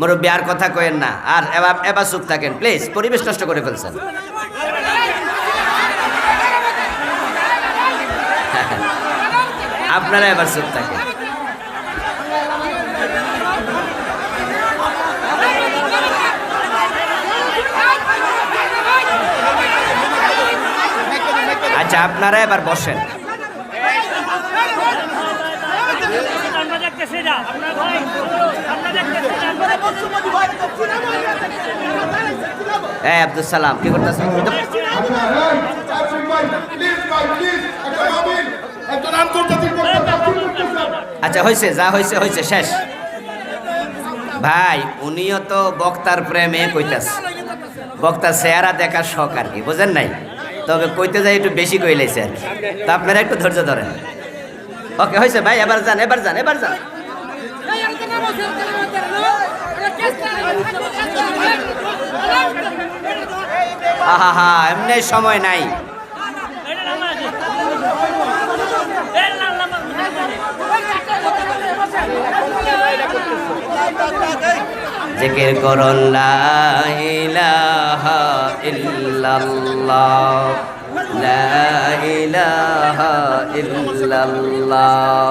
মুরব্বী আর কথা কয়েন না। আর এবার চুপ থাকেন প্লিজ পরিবেশ নষ্ট করে ফেলছেন। আপনারা এবার চুপ থাকেন। আচ্ছা আপনারা এবার বসেন। এই আব্দুল সালাম, কি আন্তর্জাতিক আচ্ছা হয়েছে যা হয়েছে হয়েছে শেষ। ভাই, উনিও তো বক্তার প্রেমে কইতাছে। বক্তার চেহারা দেখার শখ আর কি, বুঝেন নাই? তবে কইতে যাই একটু বেশি কইলেছে আর কি। তো আপনারা একটু ধৈর্য ধরেন। ওকে হয়েছে ভাই, এবার যান এবার যান এবার যান। আহা হা এমনি সময় নাই। জিকির করুন লা ইলাহা ইল্লাল্লাহ। লা ইলাহা ইল্লাল্লাহ।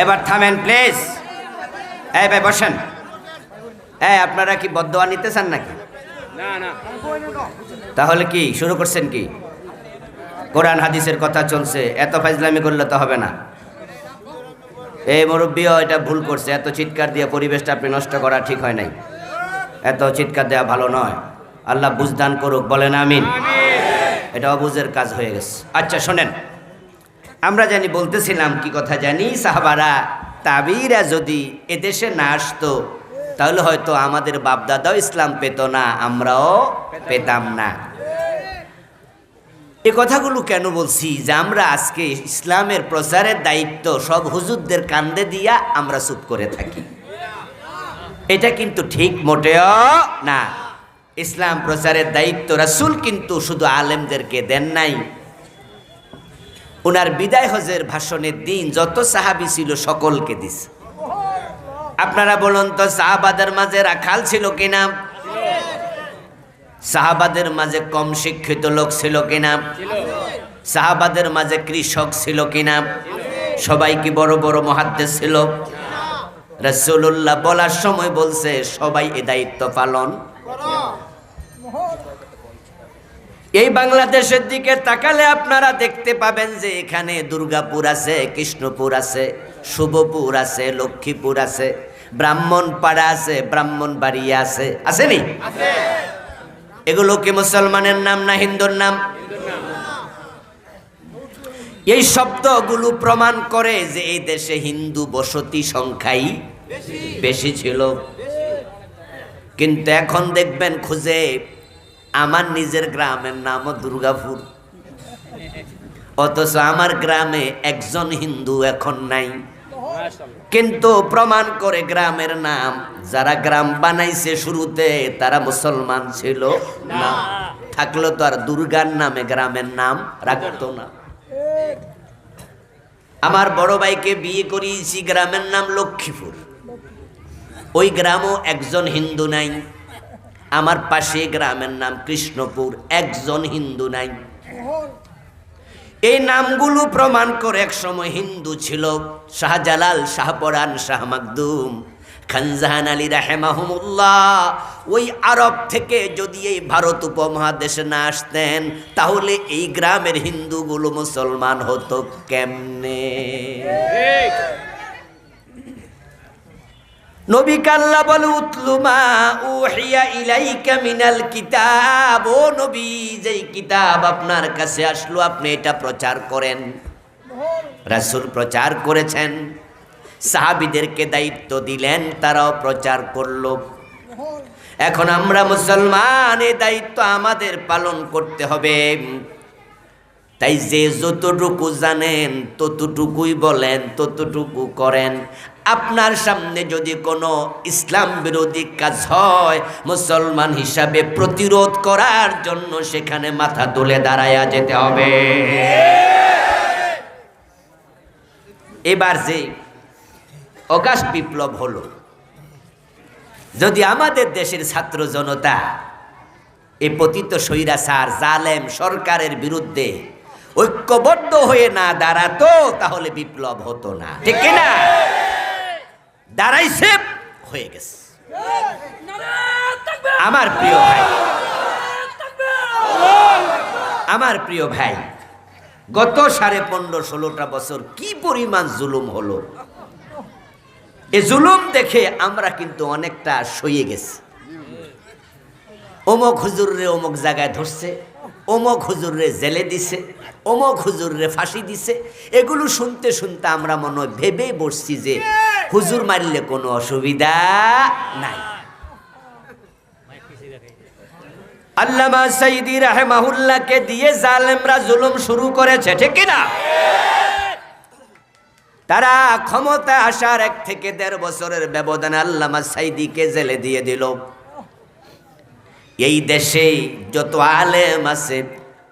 এবার থামেন প্লিজ এই ভাই বসেন। এই আপনারা কি বদোয়া নিতে চান নাকি তাহলে কি শুরু করছেন কি? কোরআন হাদিসের কথা চলছে এত ফাইজলামি করলে তো হবে না। এই মুরব্বীও এটা ভুল করছে এত চিৎকার দিয়ে পরিবেশটা আপনি নষ্ট করা ঠিক হয় নাই। এত চিৎকার দেওয়া ভালো নয়। আল্লাহ বুঝদান করুক বলেন আমিন। এটা অবুজের কাজ হয়ে গেছে। আচ্ছা শোনেন। আমরা জানি, বলতেছিলাম, কি কথা জানি? সাহাবারা, তাবিরা যদি এদেশে না আসতো, তাহলে হয়তো আমাদের বাপদাদাও ইসলাম পেত না, আমরাও পেতাম না। এ কথাগুলো কেন বলছি? যে আমরা আজকে ইসলামের প্রচারের দায়িত্ব সব হুজুরদের কান্দে দিয়া আমরা চুপ করে থাকি। এটা কিন্তু ঠিক মোটেও না। ইসলাম প্রচারের দায়িত্ব রাসূল কিন্তু শুধু আলেমদেরকে দেন নাই ওনার বিদায় হজের ভাষণের দিন যত সাহাবি ছিল সকলকে দিস আপনারা বলুন তো, সাহাবাদের মাঝে রাখাল ছিল কিনা? সাহাবাদের মাঝে কম শিক্ষিত লোক ছিল কিনা? সাহাবাদের মাঝে কৃষক ছিল কিনা? সবাই কি বড় বড় মহাদ্দেশ ছিল? রসুল্লাহ বলার সময় বলছে, সবাই এ দায়িত্ব পালন এই বাংলাদেশের দিকে তাকালে আপনারা দেখতে পাবেন যে এখানে দুর্গাপুর আছে কৃষ্ণপুর আছে শুভপুর আছে লক্ষ্মীপুর আছে ব্রাহ্মণপাড়া আছে ব্রাহ্মণবাড়িয়া আছে। আসেনি এগুলো কি মুসলমানের নাম না হিন্দুর নাম? এই শব্দগুলো প্রমাণ করে যে এই দেশে হিন্দু বসতি সংখ্যাই বেশি। ছিল। কিন্তু এখন দেখবেন খুঁজে আমার নিজের গ্রামের নামও দুর্গাপুর। অথচ আমার গ্রামে একজন হিন্দু এখন নাই। কিন্তু প্রমাণ করে গ্রামের নাম, যারা গ্রাম বানাইছে শুরুতে তারা মুসলমান ছিল না। থাকল তো আর দুর্গার নামে গ্রামের নাম রাখতো না। আমার বড় ভাইকে বিয়ে করিয়েছি, গ্রামের নাম লক্ষ্মীপুর। ওই গ্রামও একজন হিন্দু নাই। আমার পাশে গ্রামের নাম কৃষ্ণপুর, একজন হিন্দু নাই। এই নামগুলো প্রমাণ করে এক সময় হিন্দু ছিল শাহজালাল শাহপরান শাহ মাকদুম, খানজাহান আলী রাহেমাহমুল্লাহ। ওই আরব থেকে যদি এই ভারত উপমহাদেশে না আসতেন, তাহলে এই গ্রামের হিন্দুগুলো মুসলমান হতো কেমনে? নবী কাল্লা বলে উতলুমা উহিয়া ইলাইকা মিনাল কিতাব। ও নবী, যেই কিতাব আপনার কাছে আসলো, আপনি এটা প্রচার করেন। রাসূল প্রচার করেছেন। সাহাবীদেরকে দায়িত্ব দিলেন, তারাও প্রচার করল। এখন আমরা মুসলমান এই দায়িত্ব আমাদের পালন করতে হবে। তাই যে যতটুকু জানেন, ততটুকুই বলেন, ততটুকু করেন। আপনার সামনে যদি কোনো ইসলাম বিরোধী কাজ হয়, মুসলমান হিসাবে প্রতিরোধ করার জন্য সেখানে মাথা তুলে দাঁড়ায়া যেতে হবে। এবার যে অগাস্ট বিপ্লব হলো, যদি আমাদের দেশের ছাত্র জনতা, এ পতিত স্বৈরাচার, জালেম সরকারের বিরুদ্ধে ঐক্যবদ্ধ হয়ে না দাঁড়াতো, তাহলে বিপ্লব হতো না। ঠিক না? দাঁড়াইছে, হয়ে গেছে। আমার প্রিয় ভাই, আমার প্রিয় ভাই, গত সাড়ে পনেরো ষোলোটা বছর কি পরিমাণ জুলুম হলো? এ জুলুম দেখে আমরা কিন্তু অনেকটা সইয়ে গেছি। অমক হুজুররে অমুক জায়গায় ধরছে অমক হুজুররে জেলে দিছে, অমক হুজুররে ফাঁসি দিছে। এগুলো শুনতে শুনতে আমরা মনে হয় ভেবে বসছি যে হুজুর মারলে কোনো অসুবিধা নাই। আল্লামা সাইদি রাহেমাহুল্লাহকে দিয়ে জালেমরা জুলুম শুরু করেছে, ঠিক না তারা ক্ষমতা আসার এক থেকে দেড় বছরের ব্যবধানে আল্লামা সাইদিকে জেলে দিয়ে দিল। এই দেশে যত আলেম আছে,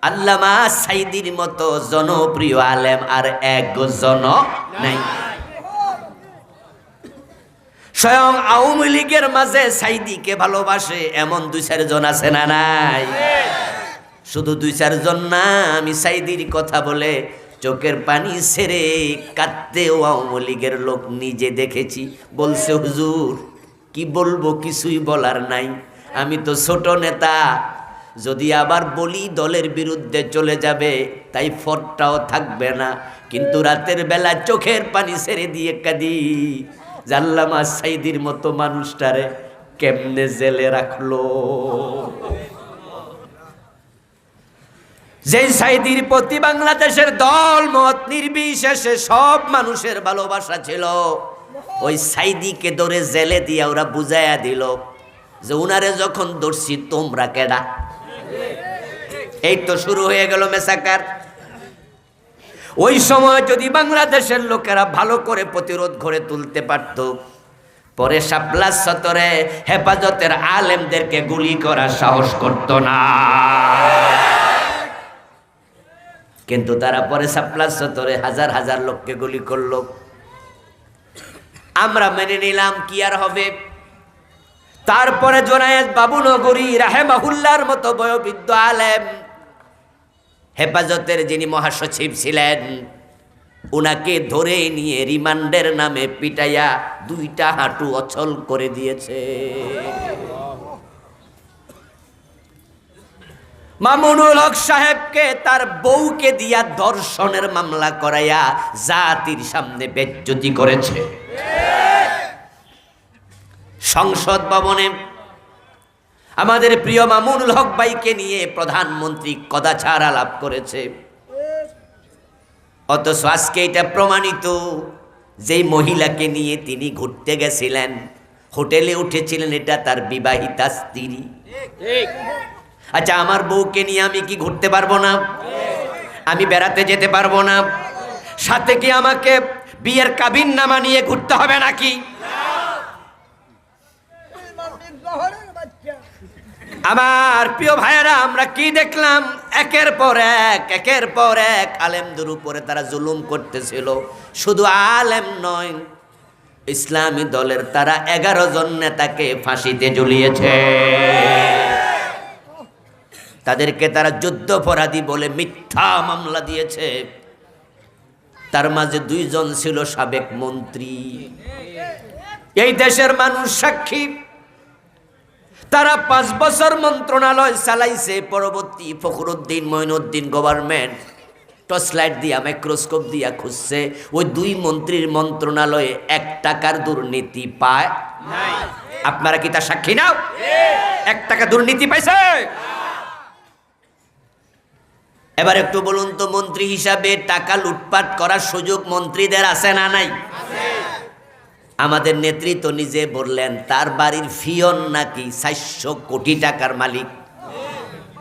আল্লামা সাইদির মতো জনপ্রিয় আলেম আর একজন নাই। স্বয়ং আওয়ামী লীগের মাঝে সাইদিকে ভালোবাসে এমন দুই চারজন আছে না নাই? শুধু দুই চারজন না, আমি সাইদির কথা বলে চোখের পানি ছেড়ে কাঁদতেও আওয়ামী লীগের লোক নিজে দেখেছি। বলছে, হুজুর, কি বলব কিছুই বলার নাই। আমি তো ছোট নেতা। যদি আবার বলি দলের বিরুদ্ধে চলে যাবে, তাই ফটটাও থাকবে না। কিন্তু রাতের বেলা চোখের পানি ছেড়ে দিয়ে কাঁদি। জাল্লামা সাইদির মতো মানুষটারে কেমনে জেলে রাখল। যে সাইদির প্রতি বাংলাদেশের দল মত নির্বিশেষে সব মানুষের ভালোবাসা ছিল, ওই সাইদিকে ধরে জেলে দিয়ে ওরা বুঝাইয়া দিল যে উনারে যখন ধরছি, তোমরা কেডা? এই তো শুরু হয়ে গেল মেসাকার। ওই সময় যদি বাংলাদেশের লোকেরা ভালো করে প্রতিরোধ গড়ে তুলতে পারত, পরে সাপ্লাস সতরে হেফাজতের আলেমদেরকে গুলি করার সাহস করত না। কিন্তু তারা পরে সাপ্লাস সতরে হাজার হাজার লোককে গুলি করল। আমরা মেনে নিলাম কি আর হবে। তারপরে জোনায়েদ বাবু নগরী রাহেমাহুল্লার মতো বয়োবৃদ্ধ আলেম হেফাজতের যিনি মহাসচিব ছিলেন, উনাকে ধরে নিয়ে রিমান্ডের নামে পিটাইয়া দুইটা হাঁটু অচল করে দিয়েছে। মামুনুল হক সাহেবকে তার বউকে দিয়া দর্শনের মামলা করাইয়া জাতির সামনে বেজ্জতি করেছে। সংসদ ভবনে। আমাদের প্রিয় মামুনুল হক ভাইকে নিয়ে প্রধানমন্ত্রী কদাচার আলাপ করেছে। অথচ আজকে এটা প্রমাণিত যেই মহিলাকে নিয়ে তিনি ঘুরতে গেছিলেন। হোটেলে উঠেছিলেন, এটা তার বিবাহিতা স্ত্রী। আচ্ছা আমার বউকে নিয়ে আমি কি ঘুরতে পারব না? আমি বেড়াতে যেতে পারব না। সাথে কি আমাকে বিয়ের কাবিন নামা নিয়ে ঘুরতে হবে নাকি? আমার প্রিয় ভাইয়েরা, আমরা কি দেখলাম? একের পর এক, একের পর এক আলেমদের উপরে তারা জুলুম করতেছিল। শুধু আলেম নয়, ইসলামী দলের তারা এগারো জন নেতাকে ফাঁসিতে ঝুলিয়েছে। তাদেরকে তারা যুদ্ধপরাধী বলে মিথ্যা মামলা দিয়েছে। তার মাঝে দুইজন ছিল সাবেক মন্ত্রী। এই দেশের মানুষ সাক্ষী। তারা পাঁচ বছর মন্ত্রণালয় চালাইছে, পরবর্তী Fakhruddin, Moinuddin government torch light দিয়া মাইক্রোস্কোপ দিয়া খুঁজছে। ওই দুই মন্ত্রীর মন্ত্রণালয়ে এক টাকার দুর্নীতি পায়? আপনারা কি তার সাক্ষী নাও? এক টাকা দুর্নীতি পাইছে? এবার একটু বলুন তো, মন্ত্রী হিসাবে টাকা লুটপাট করার সুযোগ মন্ত্রীদের আছে না নাই? আমাদের নেতৃত্ব নিজে বললেন, তার বাড়ির ফিয়ন নাকি চারশো কোটি টাকার মালিক?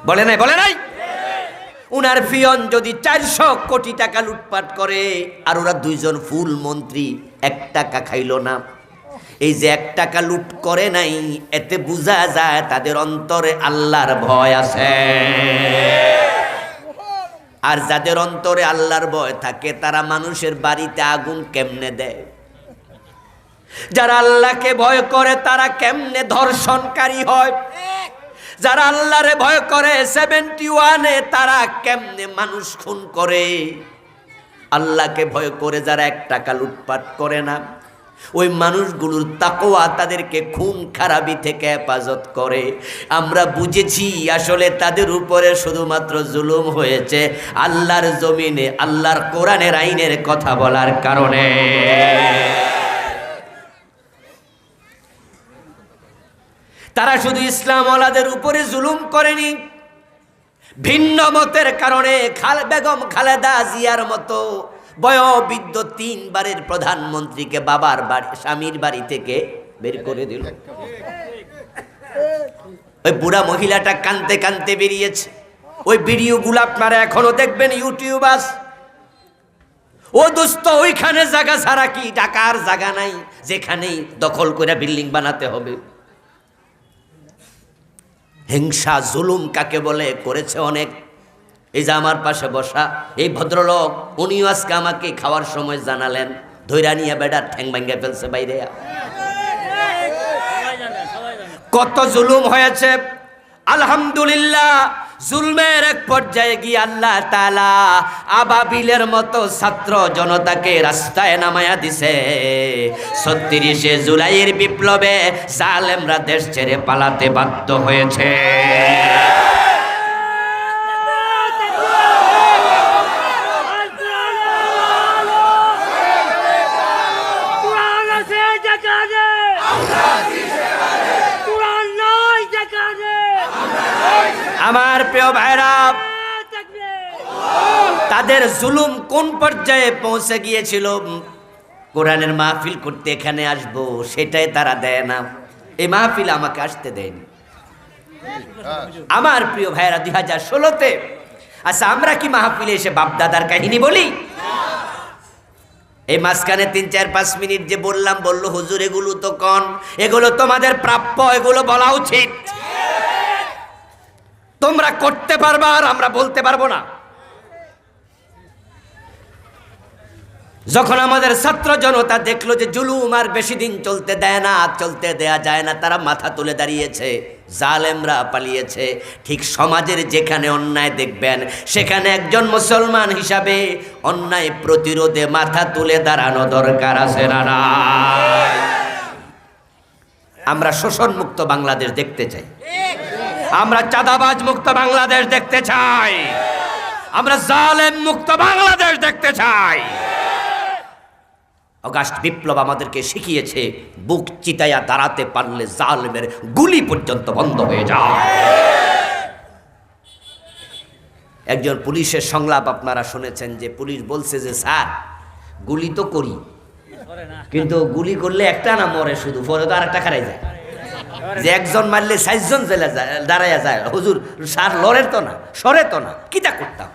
বলে নাই বলে নাই? উনার ফিয়ন যদি চারশো কোটি টাকা লুটপাট করে, আর ওরা দুইজন ফুল মন্ত্রী, এক টাকা খাইল না। এই যে এক টাকা লুট করে নাই, এতে বোঝা যায় তাদের অন্তরে আল্লাহর ভয় আছে। আর যাদের অন্তরে আল্লাহর ভয় থাকে, তারা মানুষের বাড়িতে আগুন কেমনে দেয়? যারা আল্লাহকে ভয় করে, তারা কেমনে ধর্ষণকারী হয়? যারা আল্লাহরে ভয় করে সেভেন্টি ওয়ানে তারা কেমনে মানুষ খুন করে? আল্লাহকে ভয় করে যারা এক টাকা লুটপাট করে না, ওই মানুষগুলোর তাকোয়া তাদেরকে খুন খারাপি থেকে হেফাজত করে। আমরা বুঝেছি, আসলে তাদের উপরে শুধুমাত্র জুলুম হয়েছে আল্লাহর জমিনে, আল্লাহর কোরআনের আইনের কথা বলার কারণে। তারা শুধু ইসলাম ওলাদের উপরে জুলুম করেনি। ভিন্ন মতের কারণে খাল বেগম খালেদা জিয়ার মতো বয়োবৃদ্ধ তিনবারের প্রধানমন্ত্রীকে বাবার বাড়ি, স্বামীর বাড়ি থেকে বের করে দিল। ওই বুড়া মহিলাটা কানতে কানতে বেরিয়েছে। ওই ভিডিওগুলো আপনারা এখনও দেখবেন, ইউটিউব আস ও দোস্ত, ওইখানে জায়গা ছাড়া কি? টাকার জায়গা নাই, যেখানেই দখল করে বিল্ডিং বানাতে হবে। হিংসা, জুলুম কাকে বলে? করেছে অনেক। এই যে আমার পাশে বসা, এই ভদ্রলোক, উনিও আজকে আমাকে খাওয়ার সময় জানালেন ধৈরা নিয়ে বেডার ঠ্যাং ভাঙ্গে ফেলছে বাইরে। কত জুলুম হয়েছে আলহামদুলিল্লাহ, জুলমের এক পর্যায়ে গিয়ে আল্লাহ তালা আবাবিলের মতো ছাত্র জনতাকে রাস্তায় নামায়া দিছে। ছত্রিশে জুলাইয়ের বিপ্লবে সালেমরা দেশ ছেড়ে পালাতে বাধ্য হয়েছে কুরআন আছে যেখানে কুরআন নাই যেখানে আমার প্রিয় ভাইরা তাদের জুলুম কোন পর্যায়ে পৌঁছে গিয়েছিল? কোরআনের মাহফিল করতে এখানে আসব সেটাই তারা দেয় না। এই মাহফিল আমাকে আসতে দেয়নি। আমার প্রিয় ভাইরা দুই হাজার ষোলোতে আচ্ছা আমরা কি মাহফিলে এসে বাপদাদার কাহিনী বলি? এই মাঝখানে তিন চার পাঁচ মিনিট যে বললাম বলল হুজুর এগুলো তো কন এগুলো তোমাদের প্রাপ্য এগুলো বলা উচিত। তোমরা করতে পারবা আর আমরা বলতে পারব না। যখন আমাদের ছাত্র জনতা দেখল যে জুলুম আর বেশি দিন চলতে দেয় না চলতে দেয়া যায় না, তারা মাথা তুলে দাঁড়িয়েছে, জালেমরা পালিয়েছে। ঠিক সমাজের যেখানে অন্যায় দেখবেন, সেখানে একজন মুসলমান হিসাবে অন্যায় প্রতিরোধে মাথা তুলে দাঁড়ানো দরকার আছে না আমরা শোষণ মুক্ত বাংলাদেশ দেখতে চাই। আমরা চাঁদাবাজ মুক্ত বাংলাদেশ দেখতে চাই। আমরা জালেম মুক্ত বাংলাদেশ দেখতে চাই। অগাস্ট বিপ্লব আমাদেরকে শিখিয়েছে, বুক চিতাইয়া দাঁড়াতে পারলে জালেমের গুলি পর্যন্ত বন্ধ হয়ে যায়। একজন পুলিশের সংলাপ আপনারা শুনেছেন যে পুলিশ বলছে যে, স্যার, গুলি তো করি, কিন্তু গুলি করলে একটা না মরে শুধু পরে তো আরেকটা খারাই যায়। যে একজন মারলে সাতজন জেলে যায়, দাঁড়াইয়া যায়। হুজুর, সার লড়ের তো না, সরে তো না কিতা করতাম?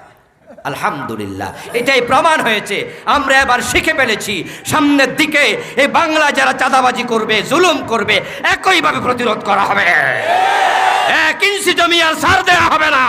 আলহামদুলিল্লাহ, এটাই প্রমাণ হয়েছে। আমরা এবার শিখে ফেলেছি, সামনের দিকে এই বাংলা যারা চাঁদাবাজি করবে, জুলুম করবে, একইভাবে প্রতিরোধ করা হবে। এক ইঞ্চি জমি আর সার দেওয়া হবে না।